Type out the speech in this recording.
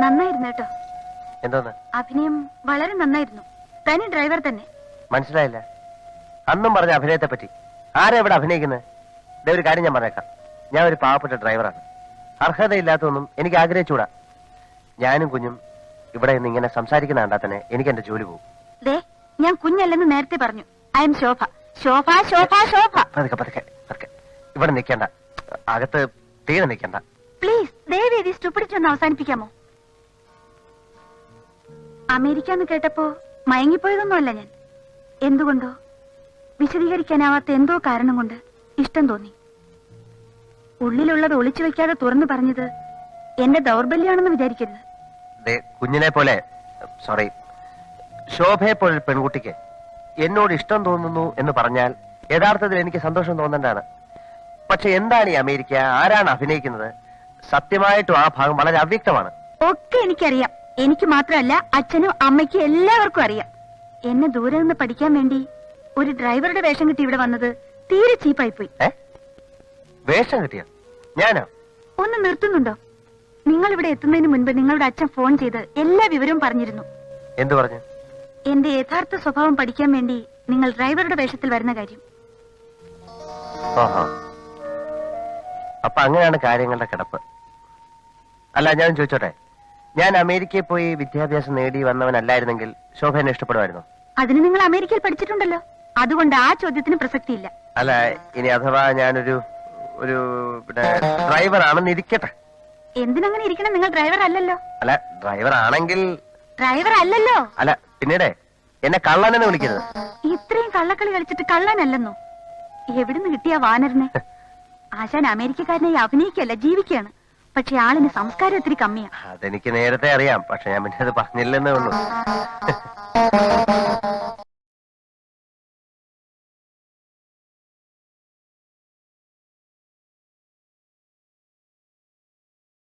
നന്നായിരുന്നു കേട്ടോ. എന്തോന്ന്? അഭിനയം വളരെ നന്നായിരുന്നു. തനി ഡ്രൈവർ തന്നെ. മനസ്സിലായില്ല. അന്നും പറഞ്ഞ അഭിനയത്തെ പറ്റി ആരാ ഇവിടെ അഭിനയിക്കുന്നത്? ഇതേ ഒരു കാര്യം ഞാൻ പറഞ്ഞേക്കാം. ഞാൻ ഒരു പാവപ്പെട്ട ഡ്രൈവറാണ് അർഹതയില്ലാത്തൊന്നും എനിക്ക് ആഗ്രഹിച്ചൂടാ ഞാനും കുഞ്ഞും ഇവിടെ നിന്ന് ഇങ്ങനെ സംസാരിക്കുന്ന കണ്ടാൽ തന്നെ എനിക്ക് എന്റെ ജോലി പോകും. ദേ ഞാൻ കുഞ്ഞല്ലെന്ന് നേരത്തെ പറഞ്ഞു. I am Shobha. ശോഭ ശോഭ ശോഭ. പതുക്കെ പതുക്കെ പതുക്കെ. ഇവിടെ നിൽക്കണ്ട. അകത്ത് തീരെ നിൽക്കണ്ട. പ്ലീസ് ദയവ് ഇത് സ്റ്റുപ്പിഡിറ്റി ഒന്ന് അവസാനിപ്പിക്കാമോ? അമേരിക്ക എന്ന് കേട്ടപ്പോ മയങ്ങിപ്പോയതൊന്നുമല്ല ഞാൻ. എന്തുകൊണ്ടോ? വിശദീകരിക്കാനാവാത്ത എന്തോ കാരണം കൊണ്ട് ഇഷ്ടം തോന്നി. ഉള്ളിലുള്ളത് ഒളിച്ചു വെക്കാതെ തുറന്നു പറഞ്ഞത് എന്റെ ദൗർബല്യമാണെന്ന് വിചാരിക്കരുത്. കുഞ്ഞിനെ പോലെ സോറി ശോഭയെ പോലെ പെൺകുട്ടിക്ക് എന്നോട് ഇഷ്ടം തോന്നുന്നു എന്ന് പറഞ്ഞാൽ യഥാർത്ഥത്തിൽ എനിക്ക് സന്തോഷം തോന്നേണ്ടതാണ്. പക്ഷെ എന്താണ് ഈ അമേരിക്ക? ആരാണ് അഭിനയിക്കുന്നത്? സത്യമായിട്ടും ആ ഭാഗം വളരെ അവ്യക്തമാണ്. ഒക്കെ എനിക്കറിയാം. എനിക്ക് മാത്രമല്ല അച്ഛനും അമ്മയ്ക്കും എല്ലാവർക്കും അറിയാം. എന്നെ ദൂരെ നിന്ന് പഠിക്കാൻ വേണ്ടി ഒരു ഡ്രൈവറുടെ വേഷം കിട്ടി ഇവിടെ വന്നത് തീരെ ചീപ്പായി പോയി വേഷം കിട്ടിയ? ഞാനോ? ഒന്ന് നിർത്തുന്നുണ്ടോ? നിങ്ങൾ ഇവിടെ എത്തുന്നതിന് മുൻപ് നിങ്ങളുടെ അച്ഛൻ ഫോൺ ചെയ്ത് എല്ലാ വിവരവും പറഞ്ഞിരുന്നു. എന്തു പറഞ്ഞു? എന്റെ യഥാർത്ഥ സ്വഭാവം പഠിക്കാൻ വേണ്ടി നിങ്ങൾ ഡ്രൈവറുടെ വേഷത്തിൽ വരുന്ന കാര്യം. അപ്പൊ അങ്ങനെയാണ് കാര്യങ്ങളുടെ കിടപ്പ്. അല്ല ഞാൻ ചോദിച്ചോട്ടെ? ഞാൻ അമേരിക്കയിൽ പോയി വിദ്യാഭ്യാസം നേടി വന്നവനല്ലായിരുന്നെങ്കിൽ ശോഭ എന്നെ ഇഷ്ടപ്പെടുമായിരുന്നു. അതിന് നിങ്ങൾ അമേരിക്കയിൽ പഠിച്ചിട്ടുണ്ടല്ലോ. അതുകൊണ്ട് ആ ചോദ്യത്തിന് പ്രസക്തിയില്ല. അല്ല ഇനി അഥവാ ഞാനൊരു ഒരു ഡ്രൈവർ ആണെന്ന് ഇരിക്കട്ടെ. എന്തിനങ്ങനെ ഇരിക്കണം? നിങ്ങൾ ഡ്രൈവർ അല്ലല്ലോ. അല്ല ഡ്രൈവർ ആണെങ്കിൽ ഡ്രൈവർ അല്ലല്ലോ. അല്ല പിന്നീട് എന്നെ കള്ളനെന്ന് വിളിക്കരുത്. ഇത്രയും കള്ളക്കളി കളിച്ചിട്ട് കള്ളനല്ലെന്നോ? എവിടുന്ന് കിട്ടിയ വാനറിനെ? ആശാൻ അമേരിക്കക്കാരനെ അഭിനയിക്കല്ല ജീവിക്കാണ് പക്ഷെ ആളിന് സംസ്കാരം ഒത്തിരി കമ്മിയാ. അതെനിക്ക് നേരത്തെ അറിയാം പക്ഷെ ഞാൻ പിന്നെ അത് പറഞ്ഞില്ലെന്നേ ഉള്ളൂ.